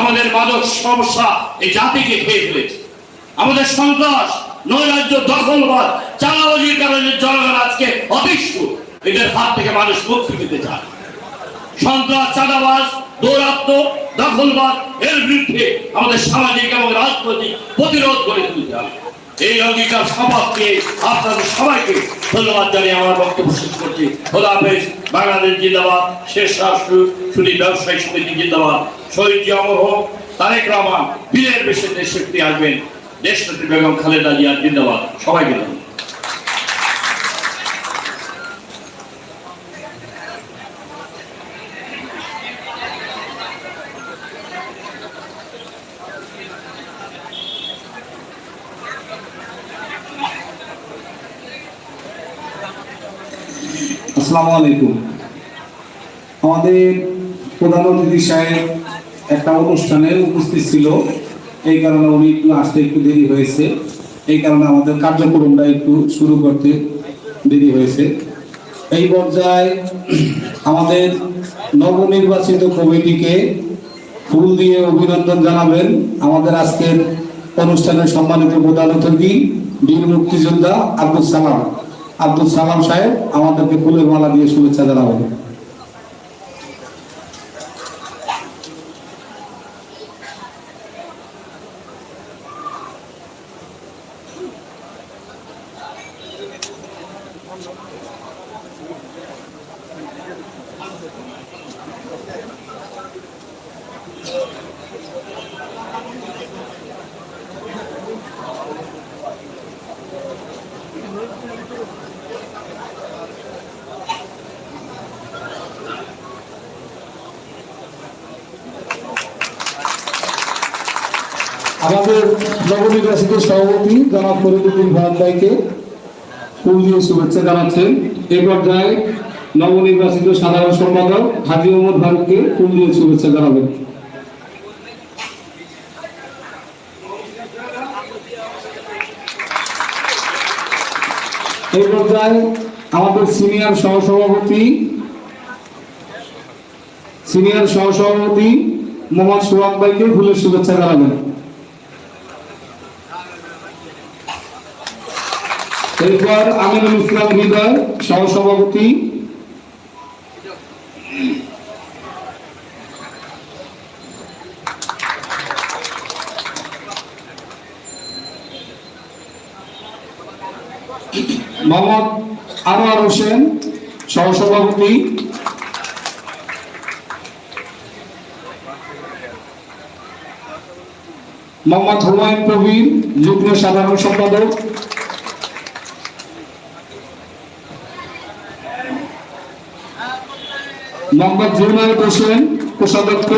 আমাদের মাদক সমস্যা এই জাতিকে খেয়ে ফেলেছে। আমাদের সন্ত্রাস, নৈরাজ্য, দখলবাদ চালাবাজির কারণে জনগণ আজকে অতিষ্ঠ। এদের হাত থেকে মানুষ মুক্তি দিতে চায়। সন্ত্রাস, চাঁদাবাজ, দৌরাত্ম, দখলবাদ, এর বিরুদ্ধে আমাদের সামাজিক এবং রাজনৈতিক প্রতিরোধ করে তুলতে হবে। এই অধিকার নিয়ে আপনাদের সবাইকে ধন্যবাদ জানিয়ে আমার বক্তব্য শেষ করছি। খোদা হাফেজ, বাংলাদেশ জিন্দাবাদ, শেষ রাষ্ট্র শুধু ব্যবসায়ী সমিতি জিন্দাবাদ। শহীদ অমর হোক তারেক রহমান, বীরের বেশে দেশ শক্তি আসবেন। দেশ বেগম খালেদা জিয়া জিন্দাবাদ। সবাইকে ধন্যবাদ। আসসালামু আলাইকুম। আমাদের প্রধান অতিথি সাহেব একটা অনুষ্ঠানে উপস্থিত ছিল। এই কারণে উনি একটু আসতে একটু দেরি হয়েছে। এই কারণে আমাদের কার্যক্রমটা একটু শুরু করতে দেরি হয়েছে। এই পর্যায়ে আমাদের নবনির্বাচিত কমিটিকে ফুল দিয়ে অভিনন্দন জানাবেন আমাদের আজকের অনুষ্ঠানের সম্মানিত প্রধান অতিথি বীর মুক্তিযোদ্ধা আব্দুল সালাম। আব্দুল সালাম সাহেব আমাদেরকে ফুলের মালা দিয়ে শুভেচ্ছা জানাবেন। আমাদের নবনির্বাচিত সভাপতি জনাব ফরিদুদ্দিন ভারত ভাইকে ফুল দিয়ে শুভেচ্ছা জানাচ্ছেন। এই পর্যায়ে নবনির্বাচিত সাধারণ সম্পাদক হাজি মোহাম্মদ ভারতকে ফুল দিয়ে শুভেচ্ছা জানাবেন। এই পর্যায়ে আমাদের সিনিয়র সহসভাপতি সিনিয়র সহসভাপতি মোহাম্মদ সোহাগ ভাইকে ফুলের শুভেচ্ছা জানাবেন। এরপর আমিনুল ইসলাম হৃদয় সহসভাপতি। মোহাম্মদ আনোয়ার হোসেন সহসভাপতি। মোহাম্মদ হুমায়ুন কবির যুগ্ম সাধারণ সম্পাদক। মোহাম্মদ জুনায়দ হোসেন, কোষাধ্যক্ষ।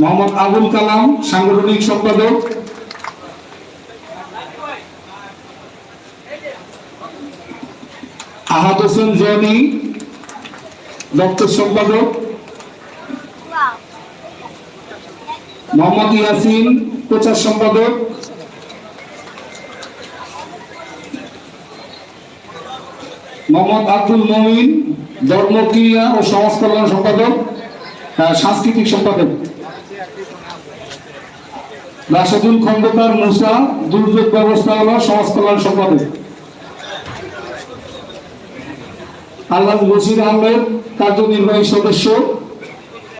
মোহাম্মদ আবুল কালাম, সাংগঠনিক সম্পাদক। আহাদ হোসেন জনি, দপ্তর সম্পাদক। মোহাম্মদ ইয়াসিন, প্রচার সম্পাদক। মোহাম্মদ আব্দুল মমিন ধর্মক্রিয়া ও সমাজ কল্যাণ সম্পাদক সাংস্কৃতিক সম্পাদক। রাশেদুল খন্দকার মুসা, দুর্যোগ ব্যবস্থাপনা সমাজ কল্যাণ সম্পাদক। আল্লাহ বসির আহমেদ কার্যনির্বাহী সদস্য।